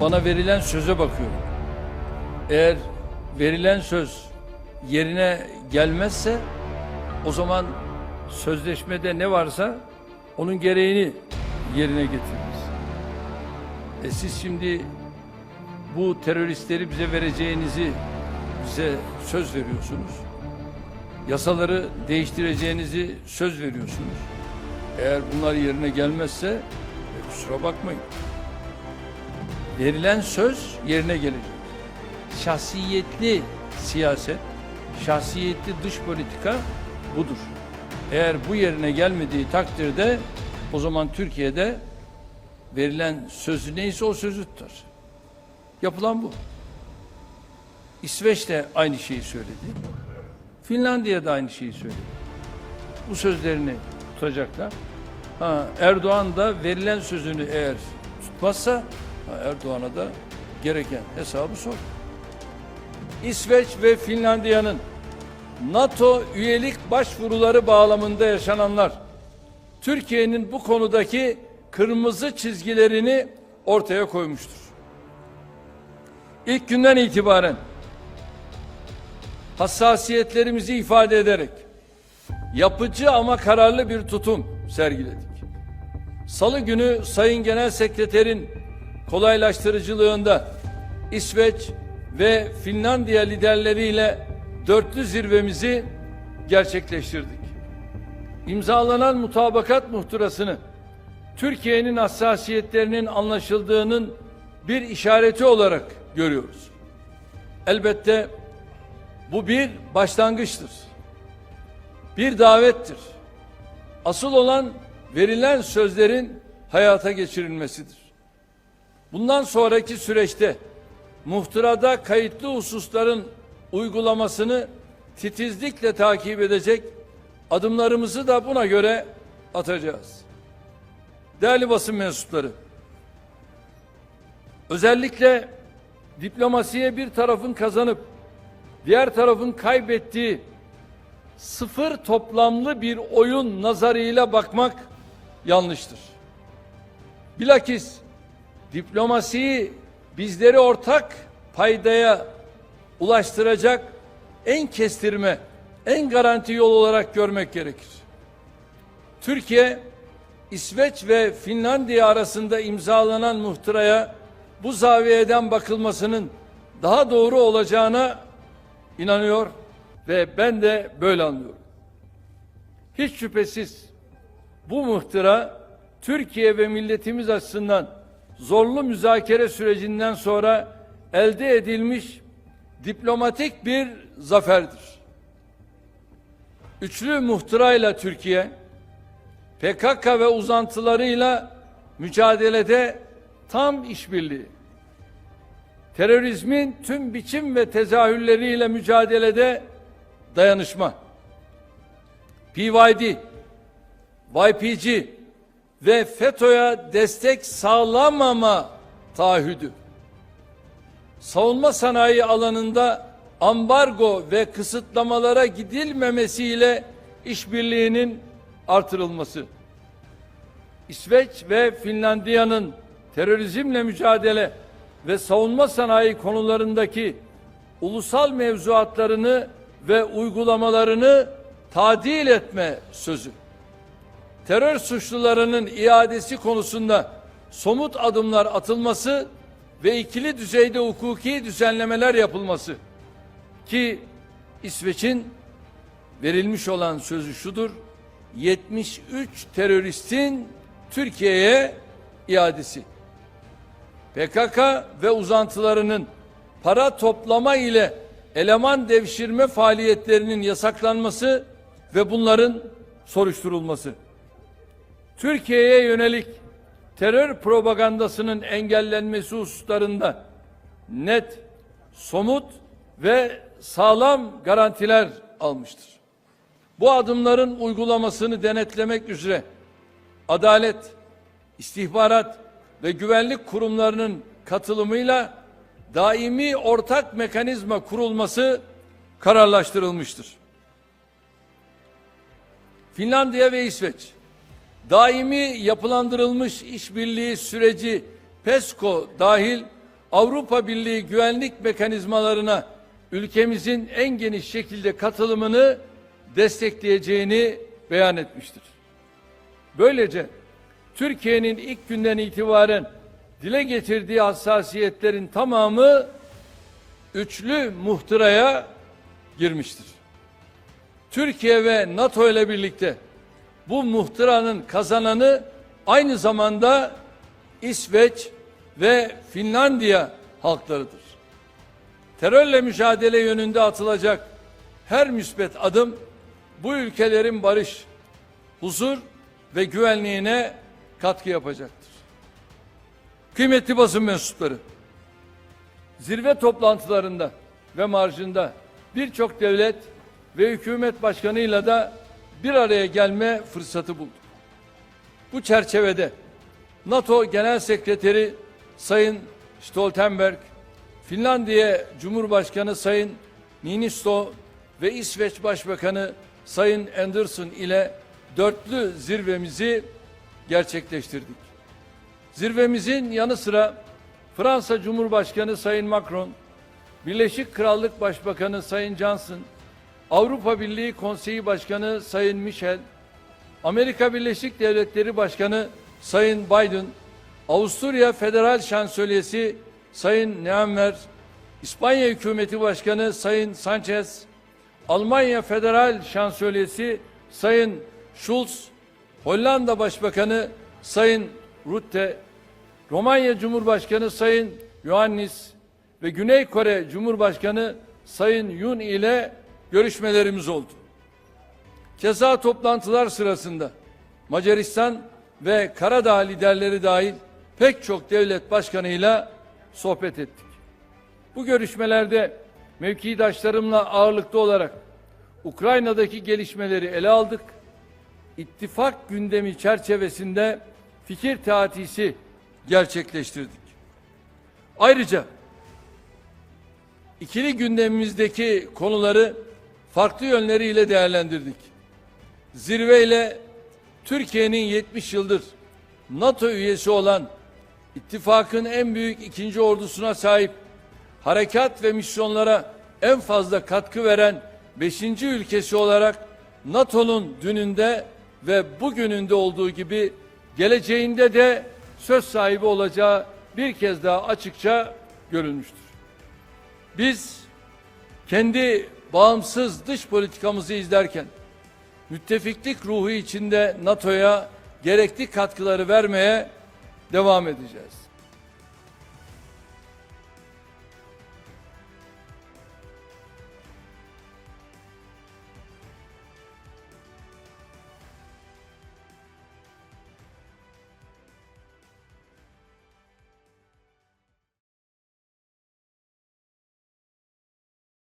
Bana verilen söze bakıyorum. Eğer verilen söz yerine gelmezse o zaman sözleşmede ne varsa onun gereğini yerine getiririz. E siz şimdi bu teröristleri bize vereceğinizi bize söz veriyorsunuz. Yasaları değiştireceğinizi söz veriyorsunuz. Eğer bunlar yerine gelmezse e, kusura bakmayın. Verilen söz yerine gelecek. Şahsiyetli siyaset, şahsiyetli dış politika budur. Eğer bu yerine gelmediği takdirde o zaman Türkiye'de verilen sözü neyse o sözü tutar. Yapılan bu. İsveç de aynı şeyi söyledi. Finlandiya da aynı şeyi söyledi. Bu sözlerini tutacaklar. Ha, Erdoğan da verilen sözünü eğer tutmazsa Erdoğan'a da gereken hesabı sor. İsveç ve Finlandiya'nın NATO üyelik başvuruları bağlamında yaşananlar Türkiye'nin bu konudaki kırmızı çizgilerini ortaya koymuştur. İlk günden itibaren hassasiyetlerimizi ifade ederek yapıcı ama kararlı bir tutum sergiledik. Salı günü Sayın Genel Sekreterin kolaylaştırıcılığında İsveç ve Finlandiya liderleriyle dörtlü zirvemizi gerçekleştirdik. İmzalanan mutabakat muhtırasını Türkiye'nin hassasiyetlerinin anlaşıldığının bir işareti olarak görüyoruz. Elbette bu bir başlangıçtır. Bir davettir. Asıl olan verilen sözlerin hayata geçirilmesidir. Bundan sonraki süreçte muhtırada kayıtlı hususların uygulamasını titizlikle takip edecek adımlarımızı da buna göre atacağız. Değerli basın mensupları, özellikle diplomasiye bir tarafın kazanıp diğer tarafın kaybettiği sıfır toplamlı bir oyun nazarıyla bakmak yanlıştır. Bilakis diplomasiyi bizleri ortak paydaya ulaştıracak en kestirme, en garanti yol olarak görmek gerekir. Türkiye, İsveç ve Finlandiya arasında imzalanan muhtıraya bu zaviyeden bakılmasının daha doğru olacağına inanıyor ve ben de böyle anlıyorum. Hiç şüphesiz bu muhtıra Türkiye ve milletimiz açısından zorlu müzakere sürecinden sonra elde edilmiş diplomatik bir zaferdir. Üçlü muhtırayla Türkiye PKK ve uzantılarıyla mücadelede tam işbirliği. Terörizmin tüm biçim ve tezahürleriyle mücadelede dayanışma. PYD, YPG ve FETÖ'ye destek sağlamama taahhüdü. Savunma sanayi alanında ambargo ve kısıtlamalara gidilmemesiyle işbirliğinin artırılması. İsveç ve Finlandiya'nın terörizmle mücadele ve savunma sanayi konularındaki ulusal mevzuatlarını ve uygulamalarını tadil etme sözü. Terör suçlularının iadesi konusunda somut adımlar atılması ve ikili düzeyde hukuki düzenlemeler yapılması ki İsveç'in verilmiş olan sözü şudur 73 teröristin Türkiye'ye iadesi. PKK ve uzantılarının para toplama ile eleman devşirme faaliyetlerinin yasaklanması ve bunların soruşturulması. Türkiye'ye yönelik terör propagandasının engellenmesi hususlarında net, somut ve sağlam garantiler almıştır. Bu adımların uygulamasını denetlemek üzere adalet, istihbarat ve güvenlik kurumlarının katılımıyla daimi ortak mekanizma kurulması kararlaştırılmıştır. Finlandiya ve İsveç daimi yapılandırılmış işbirliği süreci PESCO dahil Avrupa Birliği güvenlik mekanizmalarına ülkemizin en geniş şekilde katılımını destekleyeceğini beyan etmiştir. Böylece Türkiye'nin ilk günden itibaren dile getirdiği hassasiyetlerin tamamı üçlü muhtıraya girmiştir. Türkiye ve NATO ile birlikte bu muhtıranın kazananı aynı zamanda İsveç ve Finlandiya halklarıdır. Terörle mücadele yönünde atılacak her müspet adım bu ülkelerin barış, huzur ve güvenliğine katkı yapacaktır. Kıymetli basın mensupları, zirve toplantılarında ve marjında birçok devlet ve hükümet başkanıyla da bir araya gelme fırsatı bulduk. Bu çerçevede NATO Genel Sekreteri Sayın Stoltenberg, Finlandiya Cumhurbaşkanı Sayın Niinisto ve İsveç Başbakanı Sayın Anderson ile dörtlü zirvemizi gerçekleştirdik. Zirvemizin yanı sıra Fransa Cumhurbaşkanı Sayın Macron, Birleşik Krallık Başbakanı Sayın Johnson, Avrupa Birliği Konseyi Başkanı Sayın Michel, Amerika Birleşik Devletleri Başkanı Sayın Biden, Avusturya Federal Şansölyesi Sayın Nehammer, İspanya Hükümeti Başkanı Sayın Sanchez, Almanya Federal Şansölyesi Sayın Schulz, Hollanda Başbakanı Sayın Rutte, Romanya Cumhurbaşkanı Sayın Iohannis ve Güney Kore Cumhurbaşkanı Sayın Yun ile görüşmelerimiz oldu. Keza toplantılar sırasında Macaristan ve Karadağ liderleri dahil pek çok devlet başkanıyla sohbet ettik. Bu görüşmelerde mevkidaşlarımla ağırlıklı olarak Ukrayna'daki gelişmeleri ele aldık. İttifak gündemi çerçevesinde fikir teatisi gerçekleştirdik. Ayrıca ikili gündemimizdeki konuları farklı yönleriyle değerlendirdik. Zirveyle Türkiye'nin 70 yıldır NATO üyesi olan ittifakın en büyük ikinci ordusuna sahip harekat ve misyonlara en fazla katkı veren 5. ülkesi olarak NATO'nun dününde ve bugününde olduğu gibi geleceğinde de söz sahibi olacağı bir kez daha açıkça görülmüştür. Biz kendi bağımsız dış politikamızı izlerken müttefiklik ruhu içinde NATO'ya gerekli katkıları vermeye devam edeceğiz.